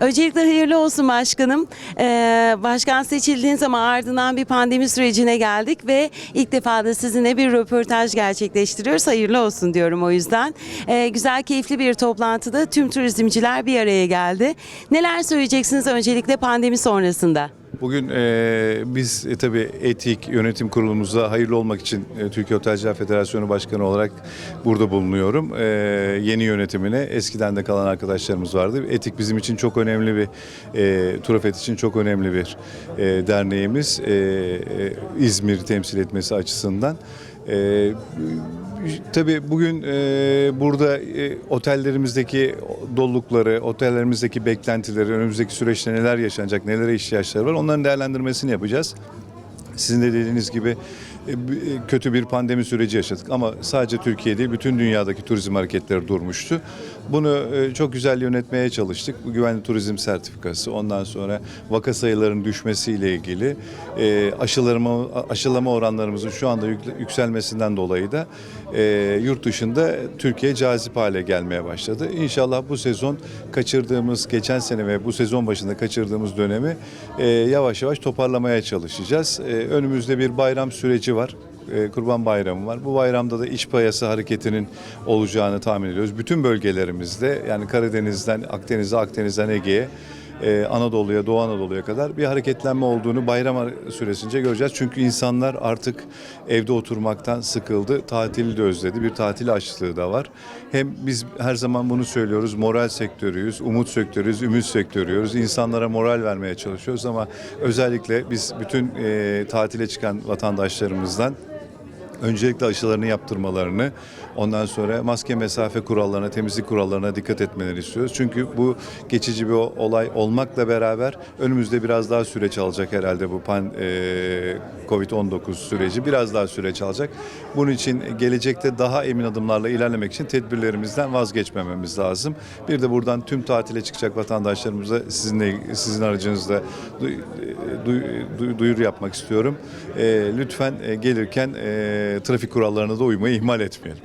Öncelikle hayırlı olsun başkanım. Ee, başkan seçildiğiniz zaman ardından bir pandemi sürecine geldik ve ilk defa da sizinle bir röportaj gerçekleştiriyoruz. Hayırlı olsun diyorum o yüzden. Ee, güzel, keyifli bir toplantıda tüm turizmciler bir araya geldi. Neler söyleyeceksiniz öncelikle pandemi sonrasında? Bugün e, biz e, tabii etik yönetim kurulumuza hayırlı olmak için e, Türkiye Otelciler Federasyonu Başkanı olarak burada bulunuyorum. E, yeni yönetimine eskiden de kalan arkadaşlarımız vardı. Etik bizim için çok önemli bir, e, Turafet için çok önemli bir e, derneğimiz. E, e, İzmir'i temsil etmesi açısından. E, Tabii bugün e, burada e, otellerimizdeki dolulukları, otellerimizdeki beklentileri, önümüzdeki süreçte neler yaşanacak, nelere ihtiyaçları var onların değerlendirmesini yapacağız. Sizin de dediğiniz gibi e, e, kötü bir pandemi süreci yaşadık ama sadece Türkiye değil bütün dünyadaki turizm hareketleri durmuştu. Bunu e, çok güzel yönetmeye çalıştık. Bu güvenli turizm sertifikası, ondan sonra vaka sayılarının düşmesiyle ilgili aşılarma, aşılama oranlarımızın şu anda yük- yükselmesinden dolayı da yurt dışında Türkiye cazip hale gelmeye başladı. İnşallah bu sezon kaçırdığımız, geçen sene ve bu sezon başında kaçırdığımız dönemi yavaş yavaş toparlamaya çalışacağız. Önümüzde bir bayram süreci var. E, Kurban Bayramı var. Bu bayramda da iş payası hareketinin olacağını tahmin ediyoruz. Bütün bölgelerimizde yani Karadeniz'den Akdeniz'e, Akdeniz'den Ege'ye e, Anadolu'ya, Doğu Anadolu'ya kadar bir hareketlenme olduğunu bayram süresince göreceğiz. Çünkü insanlar artık evde oturmaktan sıkıldı. Tatili de özledi. Bir tatil açlığı da var. Hem biz her zaman bunu söylüyoruz. Moral sektörüyüz, umut sektörüyüz, ümit sektörüyüz. İnsanlara moral vermeye çalışıyoruz ama özellikle biz bütün e, tatile çıkan vatandaşlarımızdan öncelikle aşılarını yaptırmalarını, ondan sonra maske mesafe kurallarına, temizlik kurallarına dikkat etmeleri istiyoruz. Çünkü bu geçici bir olay olmakla beraber önümüzde biraz daha süreç alacak herhalde bu pan, e, Covid-19 süreci biraz daha süreç alacak. Bunun için gelecekte daha emin adımlarla ilerlemek için tedbirlerimizden vazgeçmememiz lazım. Bir de buradan tüm tatile çıkacak vatandaşlarımıza sizinle sizin aracınızda du- duyuru yapmak istiyorum. E, lütfen e, gelirken e, trafik kurallarına da uymayı ihmal etmeyelim.